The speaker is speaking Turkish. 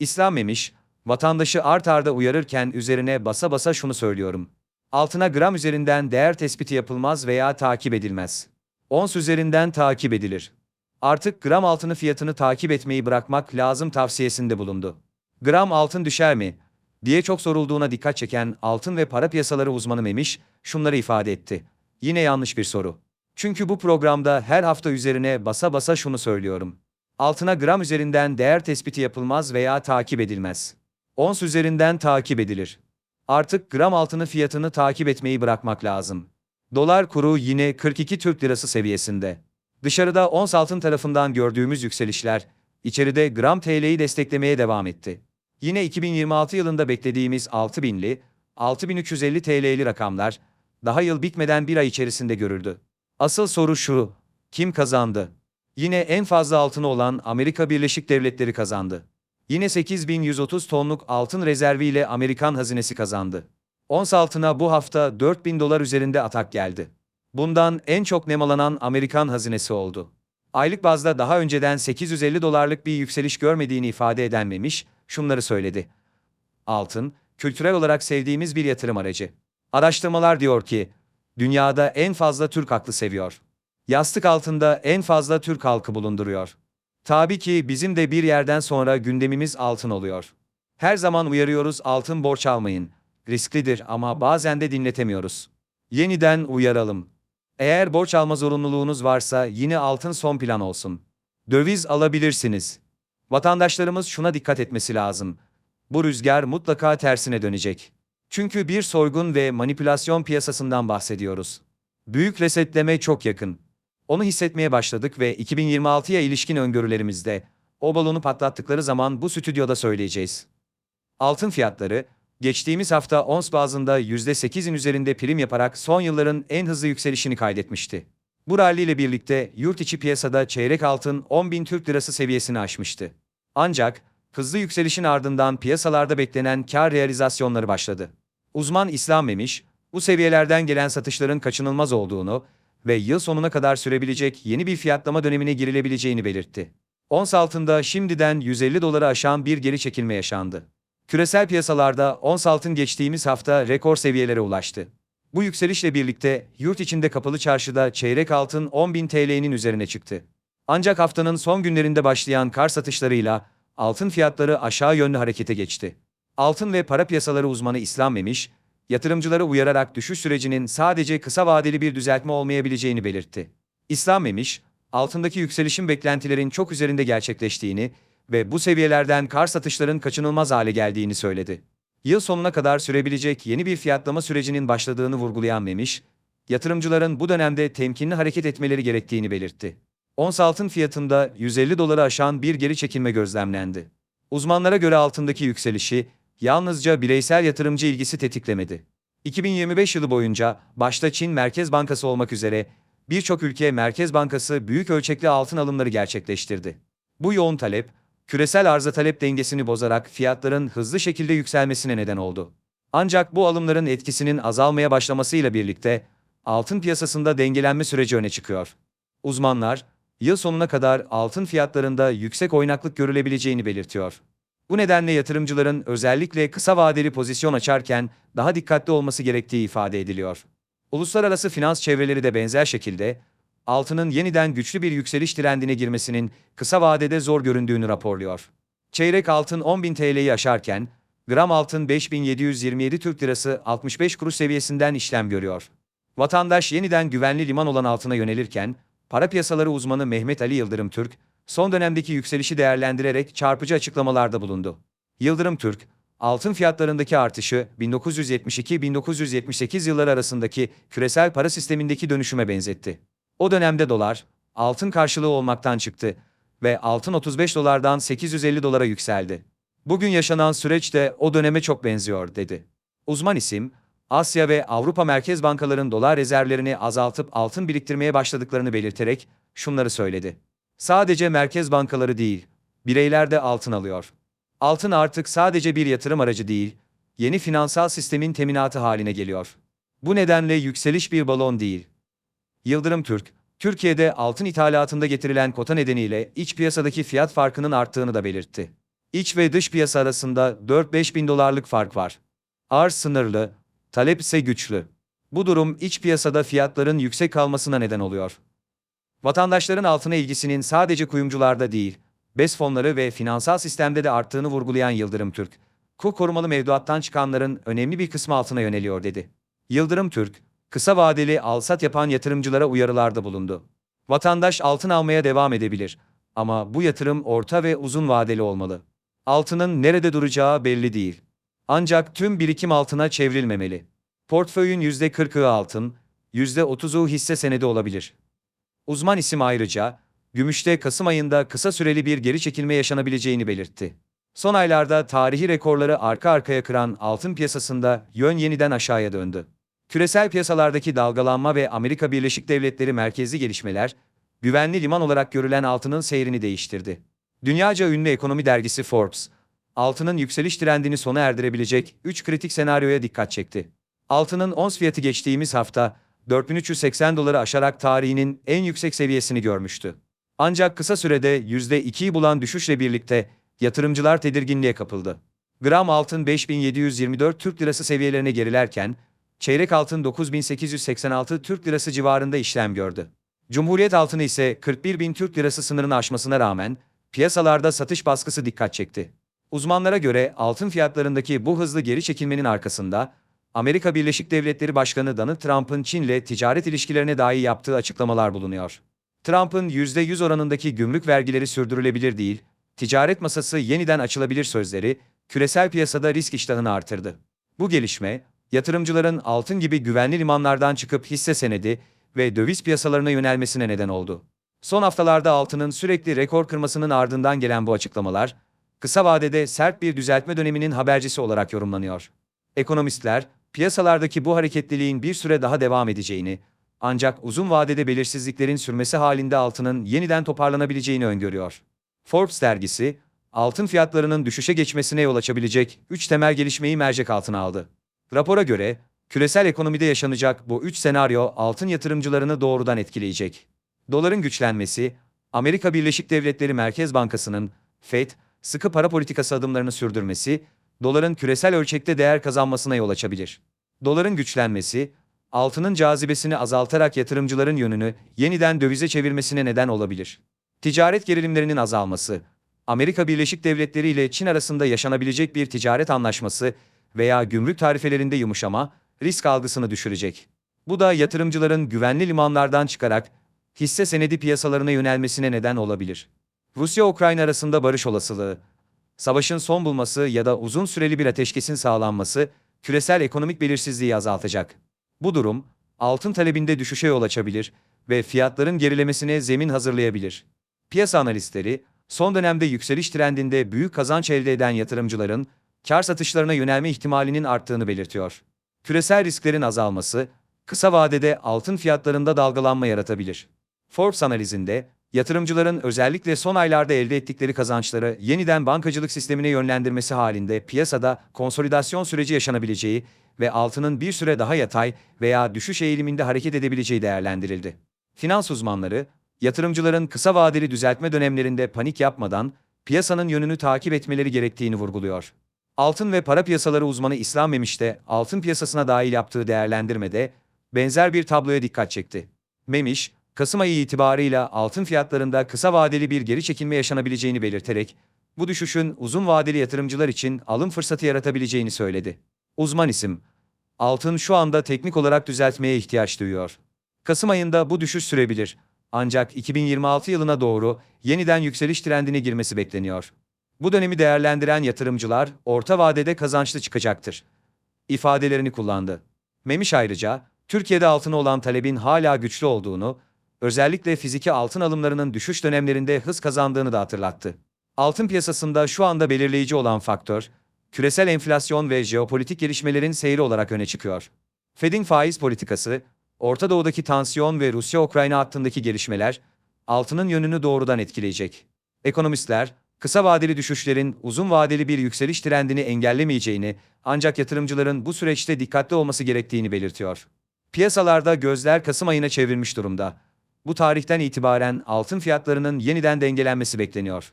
İslam Memiş, vatandaşı art arda uyarırken üzerine basa basa şunu söylüyorum. Altına gram üzerinden değer tespiti yapılmaz veya takip edilmez. Ons üzerinden takip edilir. Artık gram altını fiyatını takip etmeyi bırakmak lazım tavsiyesinde bulundu. Gram altın düşer mi? diye çok sorulduğuna dikkat çeken altın ve para piyasaları uzmanı Memiş şunları ifade etti. Yine yanlış bir soru. Çünkü bu programda her hafta üzerine basa basa şunu söylüyorum. Altına gram üzerinden değer tespiti yapılmaz veya takip edilmez. Ons üzerinden takip edilir. Artık gram altını fiyatını takip etmeyi bırakmak lazım. Dolar kuru yine 42 Türk Lirası seviyesinde. Dışarıda ons altın tarafından gördüğümüz yükselişler, içeride gram TL'yi desteklemeye devam etti. Yine 2026 yılında beklediğimiz 6000'li, 6350 TL'li rakamlar, daha yıl bitmeden bir ay içerisinde görüldü. Asıl soru şu, kim kazandı? Yine en fazla altını olan Amerika Birleşik Devletleri kazandı. Yine 8130 tonluk altın rezerviyle Amerikan hazinesi kazandı. Ons altına bu hafta 4000 dolar üzerinde atak geldi. Bundan en çok nemalanan Amerikan hazinesi oldu. Aylık bazda daha önceden 850 dolarlık bir yükseliş görmediğini ifade eden Memiş, şunları söyledi. Altın, kültürel olarak sevdiğimiz bir yatırım aracı. Araştırmalar diyor ki, dünyada en fazla Türk aklı seviyor. Yastık altında en fazla Türk halkı bulunduruyor. Tabii ki bizim de bir yerden sonra gündemimiz altın oluyor. Her zaman uyarıyoruz altın borç almayın. Risklidir ama bazen de dinletemiyoruz. Yeniden uyaralım. Eğer borç alma zorunluluğunuz varsa yine altın son plan olsun. Döviz alabilirsiniz. Vatandaşlarımız şuna dikkat etmesi lazım. Bu rüzgar mutlaka tersine dönecek. Çünkü bir soygun ve manipülasyon piyasasından bahsediyoruz. Büyük resetleme çok yakın. Onu hissetmeye başladık ve 2026'ya ilişkin öngörülerimizde o balonu patlattıkları zaman bu stüdyoda söyleyeceğiz. Altın fiyatları, geçtiğimiz hafta ons bazında %8'in üzerinde prim yaparak son yılların en hızlı yükselişini kaydetmişti. Bu rally ile birlikte yurt içi piyasada çeyrek altın 10.000 Türk Lirası seviyesini aşmıştı. Ancak, hızlı yükselişin ardından piyasalarda beklenen kar realizasyonları başladı. Uzman İslam Memiş, bu seviyelerden gelen satışların kaçınılmaz olduğunu ve yıl sonuna kadar sürebilecek yeni bir fiyatlama dönemine girilebileceğini belirtti. Ons altında şimdiden 150 doları aşan bir geri çekilme yaşandı. Küresel piyasalarda ons altın geçtiğimiz hafta rekor seviyelere ulaştı. Bu yükselişle birlikte yurt içinde kapalı çarşıda çeyrek altın 10.000 TL'nin üzerine çıktı. Ancak haftanın son günlerinde başlayan kar satışlarıyla altın fiyatları aşağı yönlü harekete geçti. Altın ve para piyasaları uzmanı İslam Memiş, yatırımcıları uyararak düşüş sürecinin sadece kısa vadeli bir düzeltme olmayabileceğini belirtti. İslam Memiş, altındaki yükselişin beklentilerin çok üzerinde gerçekleştiğini ve bu seviyelerden kar satışların kaçınılmaz hale geldiğini söyledi. Yıl sonuna kadar sürebilecek yeni bir fiyatlama sürecinin başladığını vurgulayan Memiş, yatırımcıların bu dönemde temkinli hareket etmeleri gerektiğini belirtti. Ons altın fiyatında 150 doları aşan bir geri çekilme gözlemlendi. Uzmanlara göre altındaki yükselişi yalnızca bireysel yatırımcı ilgisi tetiklemedi. 2025 yılı boyunca başta Çin Merkez Bankası olmak üzere birçok ülke Merkez Bankası büyük ölçekli altın alımları gerçekleştirdi. Bu yoğun talep, küresel arza talep dengesini bozarak fiyatların hızlı şekilde yükselmesine neden oldu. Ancak bu alımların etkisinin azalmaya başlamasıyla birlikte altın piyasasında dengelenme süreci öne çıkıyor. Uzmanlar, yıl sonuna kadar altın fiyatlarında yüksek oynaklık görülebileceğini belirtiyor. Bu nedenle yatırımcıların özellikle kısa vadeli pozisyon açarken daha dikkatli olması gerektiği ifade ediliyor. Uluslararası finans çevreleri de benzer şekilde altının yeniden güçlü bir yükseliş trendine girmesinin kısa vadede zor göründüğünü raporluyor. Çeyrek altın 10.000 TL'yi aşarken gram altın 5727 Türk Lirası 65 kuruş seviyesinden işlem görüyor. Vatandaş yeniden güvenli liman olan altına yönelirken para piyasaları uzmanı Mehmet Ali Yıldırım Türk son dönemdeki yükselişi değerlendirerek çarpıcı açıklamalarda bulundu. Yıldırım Türk, altın fiyatlarındaki artışı 1972-1978 yılları arasındaki küresel para sistemindeki dönüşüme benzetti. O dönemde dolar, altın karşılığı olmaktan çıktı ve altın 35 dolardan 850 dolara yükseldi. Bugün yaşanan süreç de o döneme çok benziyor, dedi. Uzman isim, Asya ve Avrupa Merkez Bankaların dolar rezervlerini azaltıp altın biriktirmeye başladıklarını belirterek şunları söyledi. Sadece merkez bankaları değil, bireyler de altın alıyor. Altın artık sadece bir yatırım aracı değil, yeni finansal sistemin teminatı haline geliyor. Bu nedenle yükseliş bir balon değil. Yıldırım Türk, Türkiye'de altın ithalatında getirilen kota nedeniyle iç piyasadaki fiyat farkının arttığını da belirtti. İç ve dış piyasa arasında 4-5 bin dolarlık fark var. Arz sınırlı, talep ise güçlü. Bu durum iç piyasada fiyatların yüksek kalmasına neden oluyor. Vatandaşların altına ilgisinin sadece kuyumcularda değil, BES fonları ve finansal sistemde de arttığını vurgulayan Yıldırım Türk, kur korumalı mevduattan çıkanların önemli bir kısmı altına yöneliyor dedi. Yıldırım Türk, kısa vadeli alsat yapan yatırımcılara uyarılarda bulundu. Vatandaş altın almaya devam edebilir ama bu yatırım orta ve uzun vadeli olmalı. Altının nerede duracağı belli değil. Ancak tüm birikim altına çevrilmemeli. Portföyün %40'ı altın, %30'u hisse senedi olabilir. Uzman isim ayrıca, gümüşte Kasım ayında kısa süreli bir geri çekilme yaşanabileceğini belirtti. Son aylarda tarihi rekorları arka arkaya kıran altın piyasasında yön yeniden aşağıya döndü. Küresel piyasalardaki dalgalanma ve Amerika Birleşik Devletleri merkezli gelişmeler, güvenli liman olarak görülen altının seyrini değiştirdi. Dünyaca ünlü ekonomi dergisi Forbes, altının yükseliş trendini sona erdirebilecek 3 kritik senaryoya dikkat çekti. Altının ons fiyatı geçtiğimiz hafta 4380 doları aşarak tarihinin en yüksek seviyesini görmüştü. Ancak kısa sürede %2'yi bulan düşüşle birlikte yatırımcılar tedirginliğe kapıldı. Gram altın 5724 Türk Lirası seviyelerine gerilerken, çeyrek altın 9886 Türk Lirası civarında işlem gördü. Cumhuriyet altını ise 41.000 Türk Lirası sınırını aşmasına rağmen piyasalarda satış baskısı dikkat çekti. Uzmanlara göre altın fiyatlarındaki bu hızlı geri çekilmenin arkasında Amerika Birleşik Devletleri Başkanı Donald Trump'ın Çin'le ticaret ilişkilerine dair yaptığı açıklamalar bulunuyor. Trump'ın %100 oranındaki gümrük vergileri sürdürülebilir değil, ticaret masası yeniden açılabilir sözleri küresel piyasada risk iştahını artırdı. Bu gelişme, yatırımcıların altın gibi güvenli limanlardan çıkıp hisse senedi ve döviz piyasalarına yönelmesine neden oldu. Son haftalarda altının sürekli rekor kırmasının ardından gelen bu açıklamalar, kısa vadede sert bir düzeltme döneminin habercisi olarak yorumlanıyor. Ekonomistler, piyasalardaki bu hareketliliğin bir süre daha devam edeceğini, ancak uzun vadede belirsizliklerin sürmesi halinde altının yeniden toparlanabileceğini öngörüyor. Forbes dergisi, altın fiyatlarının düşüşe geçmesine yol açabilecek 3 temel gelişmeyi mercek altına aldı. Rapora göre, küresel ekonomide yaşanacak bu 3 senaryo altın yatırımcılarını doğrudan etkileyecek. Doların güçlenmesi, Amerika Birleşik Devletleri Merkez Bankası'nın FED, sıkı para politikası adımlarını sürdürmesi, doların küresel ölçekte değer kazanmasına yol açabilir. Doların güçlenmesi, altının cazibesini azaltarak yatırımcıların yönünü yeniden dövize çevirmesine neden olabilir. Ticaret gerilimlerinin azalması, Amerika Birleşik Devletleri ile Çin arasında yaşanabilecek bir ticaret anlaşması veya gümrük tarifelerinde yumuşama, risk algısını düşürecek. Bu da yatırımcıların güvenli limanlardan çıkarak hisse senedi piyasalarına yönelmesine neden olabilir. Rusya-Ukrayna arasında barış olasılığı, savaşın son bulması ya da uzun süreli bir ateşkesin sağlanması küresel ekonomik belirsizliği azaltacak. Bu durum, altın talebinde düşüşe yol açabilir ve fiyatların gerilemesine zemin hazırlayabilir. Piyasa analistleri, son dönemde yükseliş trendinde büyük kazanç elde eden yatırımcıların kar satışlarına yönelme ihtimalinin arttığını belirtiyor. Küresel risklerin azalması, kısa vadede altın fiyatlarında dalgalanma yaratabilir. Forbes analizinde, yatırımcıların özellikle son aylarda elde ettikleri kazançları yeniden bankacılık sistemine yönlendirmesi halinde piyasada konsolidasyon süreci yaşanabileceği ve altının bir süre daha yatay veya düşüş eğiliminde hareket edebileceği değerlendirildi. Finans uzmanları, yatırımcıların kısa vadeli düzeltme dönemlerinde panik yapmadan piyasanın yönünü takip etmeleri gerektiğini vurguluyor. Altın ve para piyasaları uzmanı İslam Memiş de altın piyasasına dahil yaptığı değerlendirmede benzer bir tabloya dikkat çekti. Memiş, Kasım ayı itibarıyla altın fiyatlarında kısa vadeli bir geri çekilme yaşanabileceğini belirterek, bu düşüşün uzun vadeli yatırımcılar için alım fırsatı yaratabileceğini söyledi. Uzman isim, altın şu anda teknik olarak düzeltmeye ihtiyaç duyuyor. Kasım ayında bu düşüş sürebilir. Ancak 2026 yılına doğru yeniden yükseliş trendine girmesi bekleniyor. Bu dönemi değerlendiren yatırımcılar orta vadede kazançlı çıkacaktır. ifadelerini kullandı. Memiş ayrıca, Türkiye'de altına olan talebin hala güçlü olduğunu, özellikle fiziki altın alımlarının düşüş dönemlerinde hız kazandığını da hatırlattı. Altın piyasasında şu anda belirleyici olan faktör, küresel enflasyon ve jeopolitik gelişmelerin seyri olarak öne çıkıyor. Fed'in faiz politikası, Orta Doğu'daki tansiyon ve Rusya-Ukrayna hattındaki gelişmeler, altının yönünü doğrudan etkileyecek. Ekonomistler, kısa vadeli düşüşlerin uzun vadeli bir yükseliş trendini engellemeyeceğini, ancak yatırımcıların bu süreçte dikkatli olması gerektiğini belirtiyor. Piyasalarda gözler Kasım ayına çevrilmiş durumda. Bu tarihten itibaren altın fiyatlarının yeniden dengelenmesi bekleniyor.